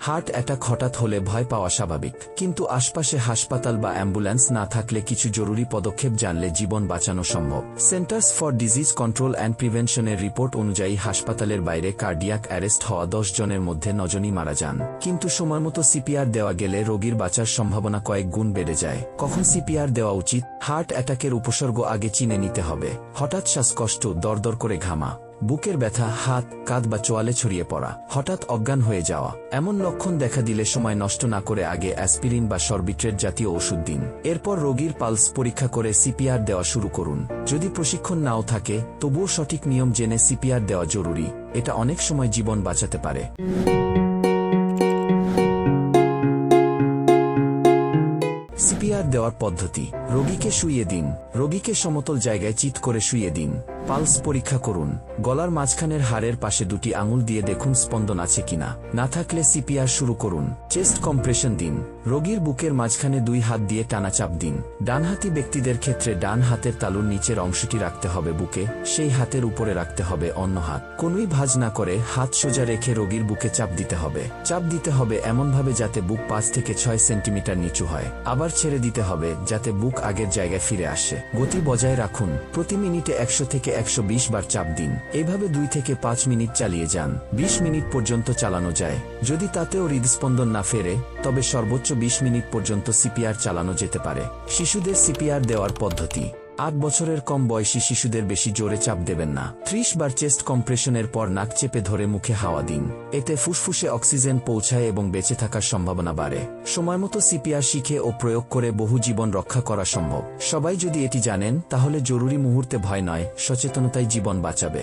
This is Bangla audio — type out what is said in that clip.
হার্ট অ্যাটাক হঠাৎ হলে ভয় পাওয়া স্বাভাবিক। কিন্তু আশপাশে হাসপাতাল বা অ্যাম্বুলেন্স না থাকলে কিছু জরুরি পদক্ষেপ জানলে জীবন বাঁচানো সম্ভব। Centres for disease control and প্রিভেনশনের report অনুযায়ী হাসপাতালের বাইরে কার্ডিয়াক অ্যারেস্ট হওয়া দশ জনের মধ্যে নজনই মারা যান। কিন্তু সময়মতো সিপিআর দেওয়া গেলে রোগীর বাঁচার সম্ভাবনা কয়েক গুণ বেড়ে যায়। কখন সিপিআর দেওয়া উচিত? হার্ট অ্যাটাকের উপসর্গ আগে চিনে নিতে হবে। হঠাৎ শ্বাসকষ্ট, দরদর করে ঘামা। বুকের ব্যথা, হাত, কাঁধ বা চোয়ালে ছড়িয়ে পড়া, হঠাৎ অজ্ঞান হয়ে যাওয়া, এমন লক্ষণ দেখা দিলে সময় নষ্ট না করে আগে অ্যাসপিরিন বা সরবিট্রেট জাতীয় ওষুধ দিন। এরপর রোগীর পালস পরীক্ষা করে সিপিআর দেওয়া শুরু করুন। যদি প্রশিক্ষণ নাও থাকে, তবুও সঠিক নিয়ম জেনে সিপিআর দেওয়া জরুরি। এটা অনেক সময় জীবন বাঁচাতে পারে। সিপিআর দেওয়ার পদ্ধতি, রোগীকে শুইয়ে দিন। রোগীকে সমতল জায়গায় চিত করে শুইয়ে দিন। পালস পরীক্ষা করুন। গলার মাঝখানের হাড়ের পাশে দুটি আঙুল দিয়ে দেখুন স্পন্দন আছে কিনা। না থাকলে সিপিআর শুরু করুন। চেস্ট কম্প্রেশন দিন। রোগীর বুকের মাঝখানে দুই হাত দিয়ে টানা চাপ দিন। ডানহাতি ব্যক্তিদের ক্ষেত্রে ডান হাতের তালুর নিচের অংশটি রাখতে হবে বুকে, সেই হাতের উপরে রাখতে হবে অন্য হাত। কোনোই ভাঁজ না করে হাত সোজা রেখে রোগীর বুকে চাপ দিতে হবে। চাপ দিতে হবে এমনভাবে যাতে বুক পাঁচ থেকে ছয় সেন্টিমিটার নিচু হয়। আবার ছেড়ে দিতে হবে যাতে বুক আগের জায়গায় ফিরে আসে। গতি বজায় রাখুন। প্রতি মিনিটে একশো থেকে একশো বিশ বার চাপ দিন। এভাবে দুই থেকে পাঁচ মিনিট চালিয়ে যান। ২০ মিনিট পর্যন্ত চালানো যায়। যদি তাতেও হৃদস্পন্দন না ফেরে, তবে সর্বোচ্চ ২০ মিনিট পর্যন্ত সিপিআর চালানো যেতে পারে। শিশুদের সিপিআর দেওয়ার পদ্ধতি। আট বছরের কম বয়সী শিশুদের বেশি জোরে চাপ দেবেন না। ত্রিশ বার চেস্ট কম্প্রেশনের পর নাক চেপে ধরে মুখে হাওয়া দিন। এতে ফুসফুসে অক্সিজেন পৌঁছায় এবং বেঁচে থাকার সম্ভাবনা বাড়ে। সময়মতো সিপিআর শিখে ও প্রয়োগ করে বহু জীবন রক্ষা করা সম্ভব। সবাই যদি এটি জানেন, তাহলে জরুরি মুহূর্তে ভয় নয়, সচেতনতায় জীবন বাঁচাবে।